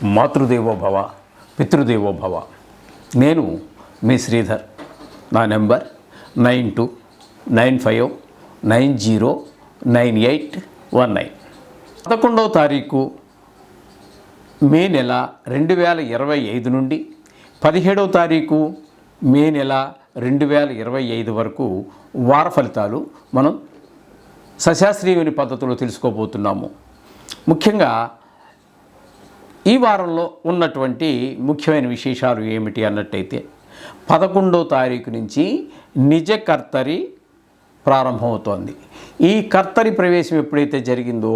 మాతృదేవోభవ పితృదేవోభవ నేను మీ శ్రీధర్. నా number nine two nine five nine zero nine eight one nine. పదకొండవ తారీఖు మే నెల రెండు వేల ఇరవై ఐదు నుండి పదిహేడవ తారీఖు మే నెల రెండు వేల ఇరవై ఐదు వరకు వార ఫలితాలు మనం సశాస్త్రీయుని పద్ధతిలో తెలుసుకోబోతున్నాము. ముఖ్యంగా ఈ వారంలో ఉన్నటువంటి ముఖ్యమైన విశేషాలు ఏమిటి అన్నట్టయితే పదకొండో తారీఖు నుంచి నిజ కర్తరి ప్రారంభమవుతోంది. ఈ కర్తరి ప్రవేశం ఎప్పుడైతే జరిగిందో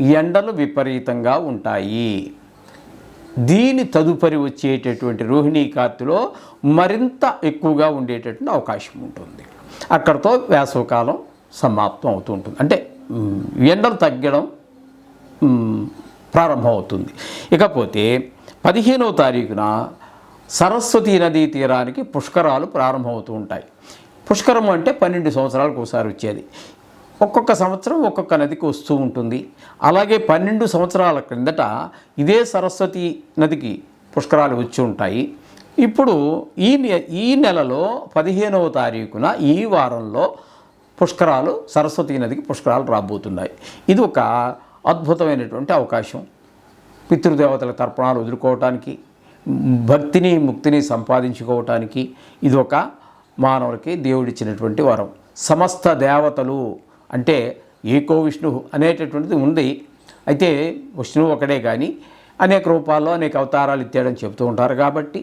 ఎండలు విపరీతంగా ఉంటాయి. దీని తదుపరి వచ్చేటటువంటి రోహిణీ కార్తిలో మరింత ఎక్కువగా ఉండేటటువంటి అవకాశం ఉంటుంది. అక్కడితో వేసవకాలం సమాప్తం అవుతూ ఉంటుంది. అంటే ఎండలు తగ్గడం ప్రారంభమవుతుంది. ఇకపోతే పదిహేనవ తారీఖున సరస్వతి నదీ తీరానికి పుష్కరాలు ప్రారంభమవుతూ ఉంటాయి. పుష్కరం అంటే పన్నెండు సంవత్సరాలకు ఒకసారి వచ్చేది. ఒక్కొక్క సంవత్సరం ఒక్కొక్క నదికి వస్తూ ఉంటుంది. అలాగే పన్నెండు సంవత్సరాల క్రిందట ఇదే సరస్వతి నదికి పుష్కరాలు వచ్చి ఉంటాయి. ఇప్పుడు ఈ నె ఈ నెలలో పదిహేనవ తారీఖున ఈ వారంలో పుష్కరాలు సరస్వతి నదికి పుష్కరాలు రాబోతున్నాయి. ఇది ఒక అద్భుతమైనటువంటి అవకాశం. పితృదేవతల తర్పణాలు వదులుకోవటానికి భక్తిని ముక్తిని సంపాదించుకోవటానికి ఇది ఒక మానవుడికి దేవుడిచ్చినటువంటి వరం. సమస్త దేవతలు అంటే ఏకో విష్ణు అనేటటువంటిది ఉంది. అయితే విష్ణువు ఒకడే కానీ అనేక రూపాల్లో అనేక అవతారాలు ఇచ్చాడని చెబుతూ ఉంటారు కాబట్టి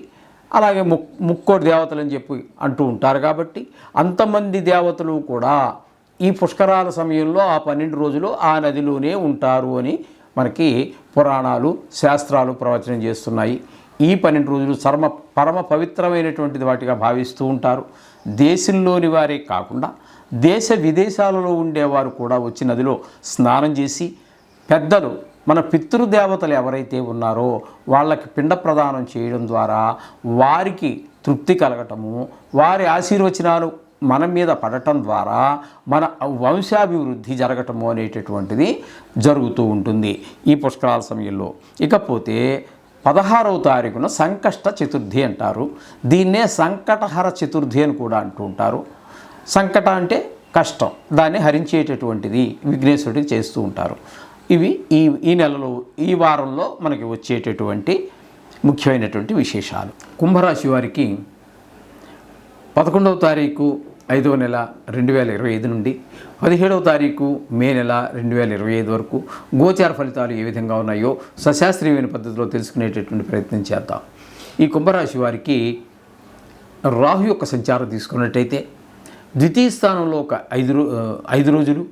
అలాగే ముక్ ముక్కోటి దేవతలు అని చెప్పి అంటూ ఉంటారు కాబట్టి అంతమంది దేవతలు కూడా ఈ పుష్కరాల సమయంలో ఆ పన్నెండు రోజులు ఆ నదిలోనే ఉంటారు అని మనకి పురాణాలు శాస్త్రాలు ప్రవచనం చేస్తున్నాయి. ఈ పన్నెండు రోజులు చర్మ పరమ పవిత్రమైనటువంటిది వాటిగా భావిస్తూ ఉంటారు. దేశంలోని వారే కాకుండా దేశ విదేశాలలో ఉండేవారు కూడా వచ్చి నదిలో స్నానం చేసి పెద్దలు మన పితృదేవతలు ఎవరైతే ఉన్నారో వాళ్ళకి పిండ ప్రదానం చేయడం ద్వారా వారికి తృప్తి కలగటము వారి ఆశీర్వచనాలు మన మీద పడటం ద్వారా మన వంశాభివృద్ధి జరగటము అనేటటువంటిది జరుగుతూ ఉంటుంది ఈ పుష్కరాల సమయంలో. ఇకపోతే పదహారవ తారీఖున సంకష్ట చతుర్థి అంటారు. దీన్నే సంకటహర చతుర్థి అని కూడా అంటూ ఉంటారు. సంకట అంటే కష్టం. దాన్ని హరించేటటువంటిది విఘ్నేశ్వరుడికి చేస్తూ ఉంటారు. ఇవి ఈ ఈ నెలలో ఈ వారంలో మనకి వచ్చేటటువంటి ముఖ్యమైనటువంటి విశేషాలు. కుంభరాశి వారికి పదకొండవ తారీఖు ఐదవ నెల రెండు వేల ఇరవై ఐదు నుండి పదిహేడవ తారీఖు మే నెల రెండు వేల ఇరవై ఐదు వరకు గోచార ఫలితాలు ఏ విధంగా ఉన్నాయో సశాస్త్రీయమైన పద్ధతిలో తెలుసుకునేటటువంటి ప్రయత్నం చేద్దాం. ఈ కుంభరాశి వారికి రాహు యొక్క సంచారం తీసుకున్నట్టయితే ద్వితీయ స్థానంలో ఒక ఐదు రో ఐదు రోజులు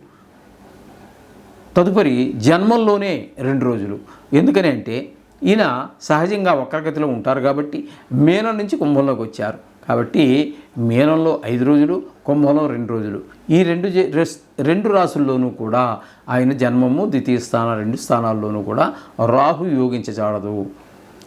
తదుపరి జన్మంలోనే రెండు రోజులు. ఎందుకని అంటే ఈయన సహజంగా వక్రగతిలో ఉంటారు కాబట్టి మేన నుంచి కుంభంలోకి వచ్చారు. కాబట్టి మీనంలో ఐదు రోజులు కుంభంలో రెండు రోజులు. ఈ రెండు రెస్- రెండు రాసుల్లోనూ కూడా ఆయన జన్మము ద్వితీయ స్థాన రెండు స్థానాల్లోనూ కూడా రాహు యోగించజాడదు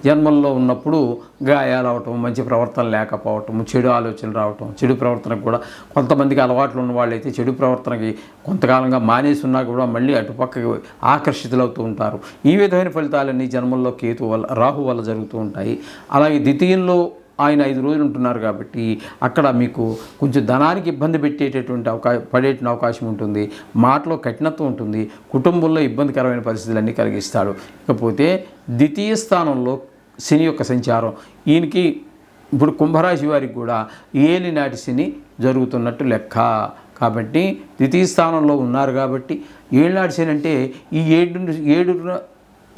జన్మంలో ఉన్నప్పుడు గాయాలు అవటం మంచి ప్రవర్తన లేకపోవటం చెడు ఆలోచనలు రావటం చెడు ప్రవర్తనకు కూడా కొంతమందికి అలవాట్లు ఉన్న వాళ్ళైతే చెడు ప్రవర్తనకి కొంతకాలంగా మానేసి ఉన్నా కూడా మళ్ళీ అటుపక్కకి ఆకర్షితులవుతూ ఉంటారు. ఈ విధమైన ఫలితాలన్నీ జన్మంలో కేతు వల్ల రాహు వల్ల జరుగుతూ ఉంటాయి. అలాగే ద్వితీయంలో ఆయన ఐదు రోజులు ఉంటున్నారు కాబట్టి అక్కడ మీకు కొంచెం ధనానికి ఇబ్బంది పెట్టేటటువంటి అవకా పడేటువంటి అవకాశం ఉంటుంది. మాటలో కఠినత్వం ఉంటుంది. కుటుంబంలో ఇబ్బందికరమైన పరిస్థితులన్నీ కలిగిస్తాడు. ఇకపోతే ద్వితీయ స్థానంలో శని యొక్క సంచారం. ఈయనకి ఇప్పుడు కుంభరాశి వారికి కూడా ఏలినాటి శని జరుగుతున్నట్టు లెక్క. కాబట్టి ద్వితీయ స్థానంలో ఉన్నారు కాబట్టి ఏలినాటి శని అంటే ఈ ఏడు ఏడు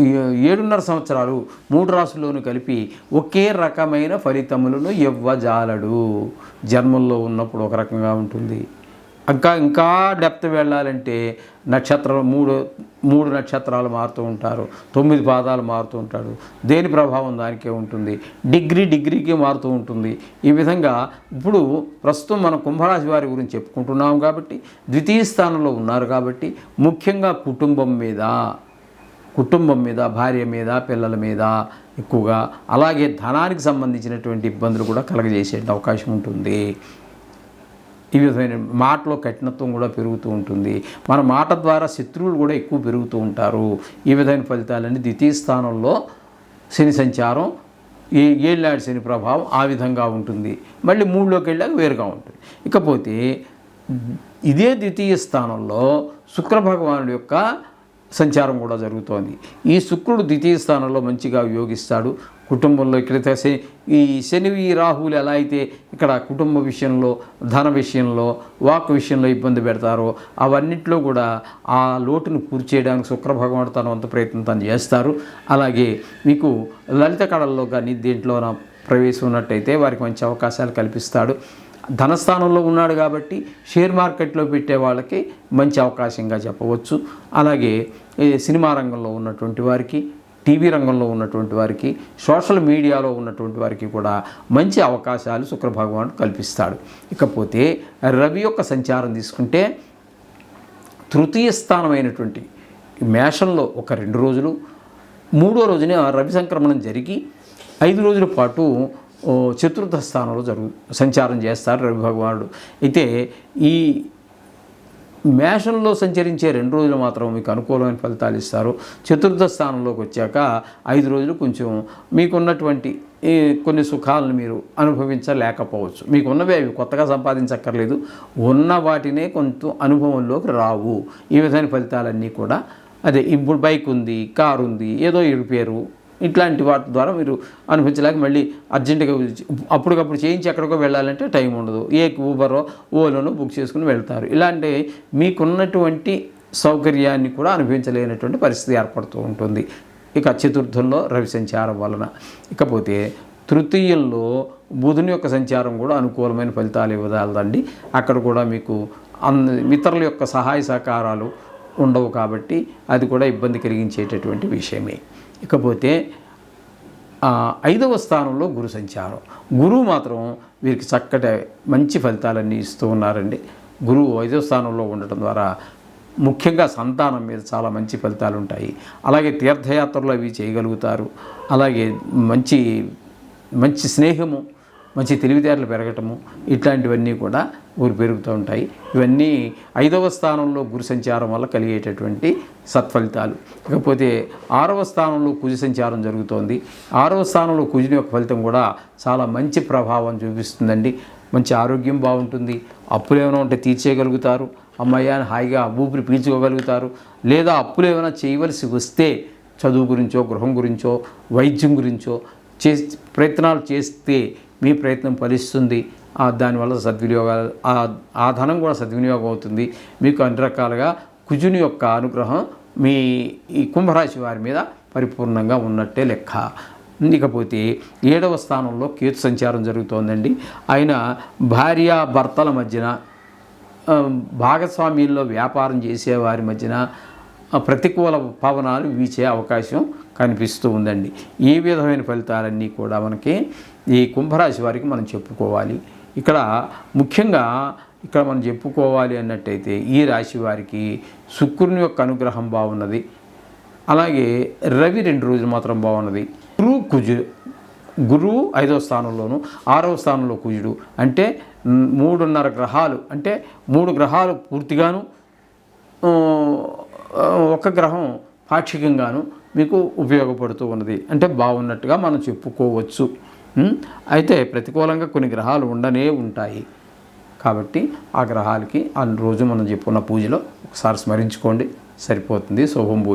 ఏడున్నర సంవత్సరాలు మూడు రాసుల్లోనూ కలిపి ఒకే రకమైన ఫలితములను ఇవ్వజాలడు. జన్మల్లో ఉన్నప్పుడు ఒక రకంగా ఉంటుంది. ఇంకా ఇంకా డెప్త్ వెళ్ళాలంటే నక్షత్రం మూడు మూడు నక్షత్రాలు మారుతూ ఉంటారు. తొమ్మిది పాదాలు మారుతూ ఉంటాడు దేని ప్రభావం దానికే ఉంటుంది? డిగ్రీ డిగ్రీకి మారుతూ ఉంటుంది. ఈ విధంగా ఇప్పుడు ప్రస్తుతం మనం కుంభరాశి వారి గురించి చెప్పుకుంటున్నాం కాబట్టి ద్వితీయ స్థానంలో ఉన్నారు కాబట్టి ముఖ్యంగా కుటుంబం మీద కుటుంబం మీద భార్య మీద పిల్లల మీద ఎక్కువగా అలాగే ధనానికి సంబంధించినటువంటి ఇబ్బందులు కూడా కలగజేసే అవకాశం ఉంటుంది. ఈ విధమైన మాటలో కఠినత్వం కూడా పెరుగుతూ ఉంటుంది. మన మాట ద్వారా శత్రువులు కూడా ఎక్కువ పెరుగుతూ ఉంటారు. ఈ విధమైన ఫలితాలన్నీ ద్వితీయ స్థానంలో శని సంచారం ఏ ఏళ్ళాడి శని ప్రభావం ఆ విధంగా ఉంటుంది. మళ్ళీ మూడులోకి వెళ్ళాక వేరుగా ఉంటుంది. ఇకపోతే ఇదే ద్వితీయ స్థానంలో శుక్రభగవానుడు యొక్క సంచారం కూడా జరుగుతోంది. ఈ శుక్రుడు ద్వితీయ స్థానంలో మంచిగా యోగిస్తాడు కుటుంబంలో ఇక్కడ శని ఈ శని ఈ రాహువులు ఎలా అయితే ఇక్కడ కుటుంబ విషయంలో ధన విషయంలో వాక్ విషయంలో ఇబ్బంది పెడతారో అవన్నిట్లో కూడా ఆ లోటును పూర్తి చేయడానికి శుక్ర తన వంత ప్రయత్నం తను చేస్తారు. అలాగే మీకు లలిత కళల్లో కానీ దీంట్లో ప్రవేశం ఉన్నట్టయితే వారికి మంచి అవకాశాలు కల్పిస్తాడు. ధనస్థానంలో ఉన్నాడు కాబట్టి షేర్ మార్కెట్లో పెట్టే వాళ్ళకి మంచి అవకాశంగా చెప్పవచ్చు. అలాగే సినిమా రంగంలో ఉన్నటువంటి వారికి టీవీ రంగంలో ఉన్నటువంటి వారికి సోషల్ మీడియాలో ఉన్నటువంటి వారికి కూడా మంచి అవకాశాలు శుక్రభగవానుడు కల్పిస్తాడు. ఇకపోతే రవి యొక్క సంచారం తీసుకుంటే తృతీయ స్థానమైనటువంటి మేషంలో ఒక రెండు రోజులు మూడో రోజున రవి సంక్రమణం జరిగి ఐదు రోజుల పాటు చతుర్థ స్థానంలో జరుగు సంచారం చేస్తారు రవి భగవానుడు అయితే ఈ మేషంలో సంచరించే రెండు రోజులు మాత్రం మీకు అనుకూలమైన ఫలితాలు ఇస్తారు. చతుర్థ స్థానంలోకి వచ్చాక ఐదు రోజులు కొంచెం మీకున్నటువంటి ఈ కొన్ని సుఖాలను మీరు అనుభవించలేకపోవచ్చు. మీకున్నవి అవి కొత్తగా సంపాదించక్కర్లేదు. ఉన్న వాటినే కొంత అనుభవంలోకి రావు. ఈ విధమైన ఫలితాలన్నీ కూడా అదే ఇప్పుడు బైక్ ఉంది కారు ఉంది ఏదో రిపేరు ఇట్లాంటి వాటి ద్వారా మీరు అనుభవించలేక మళ్ళీ అర్జెంటుగా అప్పటికప్పుడు చేయించి ఎక్కడికో వెళ్ళాలంటే టైం ఉండదు. ఏ ఊబరో ఓలోనో బుక్ చేసుకుని వెళ్తారు. ఇలాంటి మీకున్నటువంటి సౌకర్యాన్ని కూడా అనుభవించలేనటువంటి పరిస్థితి ఏర్పడుతూ ఉంటుంది. ఇక చతుర్థంలో రవి సంచారం వలన. ఇకపోతే తృతీయంలో బుధుని యొక్క సంచారం కూడా అనుకూలమైన ఫలితాలు ఇవ్వదాలండి అక్కడ కూడా మీకు అన్ ఇతరుల యొక్క సహాయ సహకారాలు ఉండవు కాబట్టి అది కూడా ఇబ్బంది కలిగించేటటువంటి విషయమే. ఇకపోతే ఐదవ స్థానంలో గురు సంచారం. గురువు మాత్రం వీరికి చక్కటి మంచి ఫలితాలన్నీ ఇస్తూ ఉన్నారండి. గురువు ఐదవ స్థానంలో ఉండటం ద్వారా ముఖ్యంగా సంతానం మీద చాలా మంచి ఫలితాలు ఉంటాయి అలాగే తీర్థయాత్రలు అవి చేయగలుగుతారు. అలాగే మంచి మంచి స్నేహము మంచి తెలివితేటలు పెరగటము ఇట్లాంటివన్నీ కూడా ఊరు పెరుగుతూ ఉంటాయి. ఇవన్నీ ఐదవ స్థానంలో గురు సంచారం వల్ల కలిగేటటువంటి సత్ఫలితాలు. ఇకపోతే ఆరవ స్థానంలో కుజ సంచారం జరుగుతోంది. ఆరవ స్థానంలో కుజుని యొక్క ఫలితం కూడా చాలా మంచి ప్రభావం చూపిస్తుందండి. మంచి ఆరోగ్యం బాగుంటుంది. అప్పులు ఏమైనా ఉంటే తీర్చేయగలుగుతారు. అమ్మాయి హాయిగా ఊపిరి పీల్చుకోగలుగుతారు. లేదా అప్పులు ఏమైనా చేయవలసి వస్తే చదువు గురించో గృహం గురించో వైద్యం గురించో చే ప్రయత్నాలు చేస్తే మీ ప్రయత్నం ఫలిస్తుంది. దానివల్ల సద్వినియోగాలు ఆ- ధనం కూడా సద్వినియోగం అవుతుంది. మీకు అన్ని రకాలుగా కుజుని యొక్క అనుగ్రహం మీ ఈ కుంభరాశి వారి మీద పరిపూర్ణంగా ఉన్నట్టే లెక్క. ఇకపోతే ఏడవ స్థానంలో కేతు సంచారం జరుగుతోందండి. ఆయన భార్య భర్తల మధ్యన భాగస్వామ్యంలో వ్యాపారం చేసే వారి మధ్యన ప్రతికూల పవనాలు వీచే అవకాశం కనిపిస్తూ ఉందండి. ఈ విధమైన ఫలితాలన్నీ కూడా మనకి ఈ కుంభరాశి వారికి మనం చెప్పుకోవాలి. ఇక్కడ ముఖ్యంగా ఇక్కడ మనం చెప్పుకోవాలి అన్నట్టయితే ఈ రాశి వారికి శుక్రుని యొక్క అనుగ్రహం బాగున్నది. అలాగే రవి రెండు రోజులు మాత్రం బాగున్నది. గురు కుజు గురువు ఐదవ స్థానంలోను ఆరవ స్థానంలో కుజుడు. అంటే మూడున్నర గ్రహాలు అంటే మూడు గ్రహాలు పూర్తిగాను ఒక గ్రహం పాక్షికంగాను మీకు ఉపయోగపడుతూ ఉన్నది. అంటే బాగున్నట్టుగా మనం చెప్పుకోవచ్చు. అయితే ప్రతికూలంగా కొన్ని గ్రహాలు ఉండనే ఉంటాయి. కాబట్టి ఆ గ్రహాలకి ఆ రోజు మనం చెప్పుకున్న పూజలో ఒకసారి స్మరించుకోండి. సరిపోతుంది. శుభం భూయ.